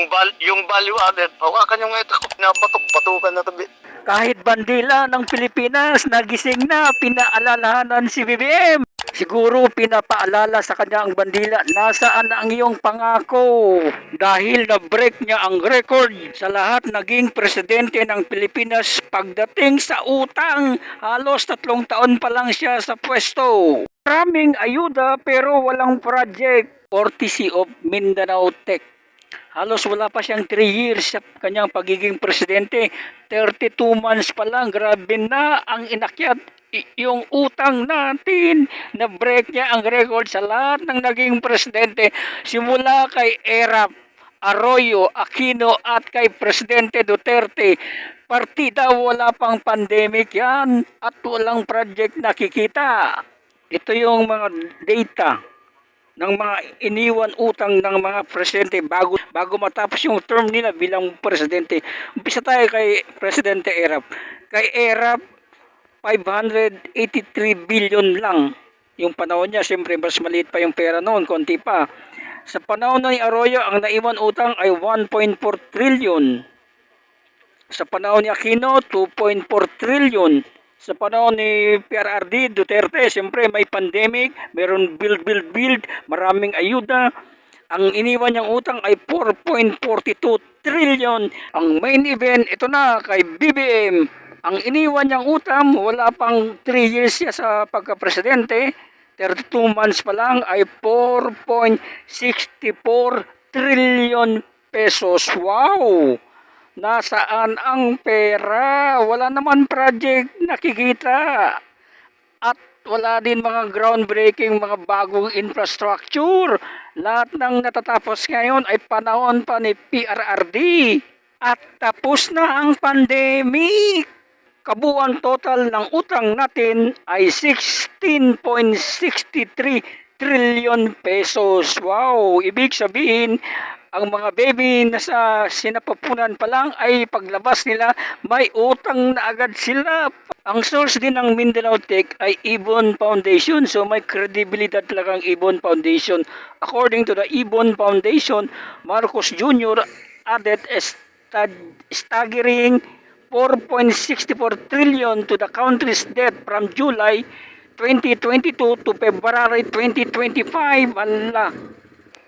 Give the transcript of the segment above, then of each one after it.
yung val yung value added, hawakan yung ito, nabatok-batukan na tabi. Kahit bandila ng Pilipinas, nagising na, pinaalalahanan si BBM. Siguro pinapaalala sa kanya ang bandila, nasaan na ang iyong pangako? Dahil na-break niya ang record sa lahat naging presidente ng Pilipinas pagdating sa utang. Halos tatlong taon pa lang siya sa pwesto. Maraming ayuda pero walang project. Courtesy of Mindanao Tech. Halos wala pa siyang 3 years sa kanyang pagiging presidente. 32 months pa lang, grabe na ang inakyat yung utang natin na break niya ang record sa lahat ng naging presidente simula kay Erap Arroyo, Aquino at kay Presidente Duterte. Partida wala pang pandemic yan at walang project nakikita. Ito yung mga data ng mga iniwan utang ng mga presidente bago bago matapos yung term nila bilang presidente. Umpisa tayo kay Presidente Erap. Kay Erap 583 billion lang yung panahon niya. Siyempre, mas maliit pa yung pera noon, konti pa. Sa panahon ni Arroyo, ang naiwan utang ay 1.4 trillion. Sa panahon ni Aquino, 2.4 trillion. Sa panahon ni PRRD, Duterte, siyempre may pandemic, meron build, build, build, maraming ayuda. Ang iniwan niyang utang ay 4.42 trillion. Ang main event, ito na kay BBM. Ang iniwan niyang utang, wala pang 3 years siya sa pagka-presidente. 32 months pa lang ay 4.64 trillion pesos. Wow! Nasaan ang pera? Wala naman project nakikita. At wala din mga groundbreaking, mga bagong infrastructure. Lahat ng natatapos ngayon ay panahon pa ni PRRD. At tapos na ang pandemic. Kabuuan total ng utang natin ay 16.63 trillion pesos. Wow! Ibig sabihin, ang mga baby na sa sinapupunan pa lang ay paglabas nila, may utang na agad sila. Ang source din ng Mindanao Tech ay Ibon Foundation. So may credibility talaga ang Ibon Foundation. According to the Ibon Foundation, Marcos Jr. added a stag- staggering 4.64 trillion to the country's debt from July 2022 to February 2025. Allah.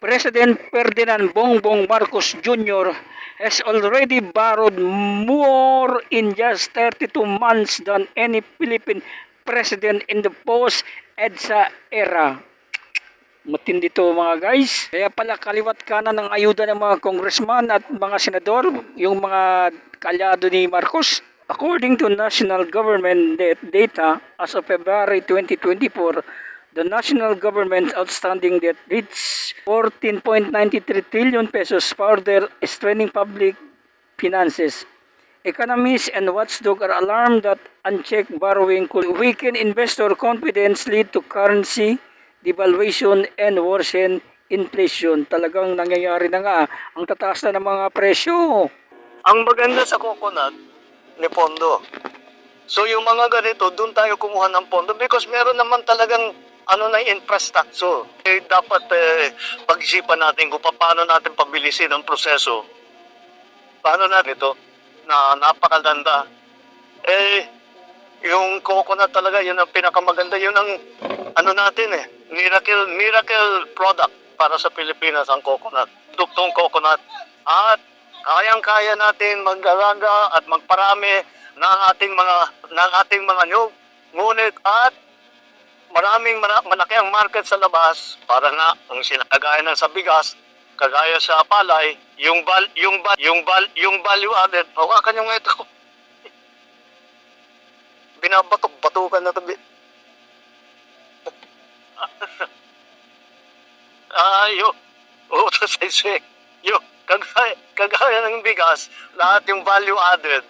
President Ferdinand Bongbong Marcos Jr. has already borrowed more in just 32 months than any Philippine president in the post-EDSA era. Matindi to mga guys. Kaya pala kaliwat kanan ng ayuda ng mga congressman at mga senador, yung mga kalyado ni Marcos. According to national government da- data, as of February 2024, the national government outstanding debt reached 14.93 trillion pesos, further straining public finances. Economists and watchdog are alarmed that unchecked borrowing could weaken investor confidence, lead to currency devaluation, and worsen inflation. Talagang nangyayari na nga ang tataas na ng mga presyo. Ang maganda sa coconut, ni Pondo. So yung mga ganito, doon tayo kumuha ng pondo because meron naman talagang ano na infrastructure. Eh, dapat eh, pag-isipan natin kung paano natin pabilisin ang proseso. Paano natin ito na napakaganda. Eh, yung coconut talaga, yun ang pinakamaganda. Yun ang ano natin eh, miracle, miracle product para sa Pilipinas ang coconut. Duktong coconut. At kayang-kaya natin mag-alaga at magparami ng ating mga ng ating mga nyug. Ngunit at maraming mara- malaki ang market sa labas para nga ang sinagaya ng sa bigas, kagaya sa palay, yung val, yung val, yung val, yung value added. Hawakan yung ito. Binabatok-batukan na tabi. Ah, yo. Oo, sa yo. Kagaya, kagaya ng bigas, lahat yung value added.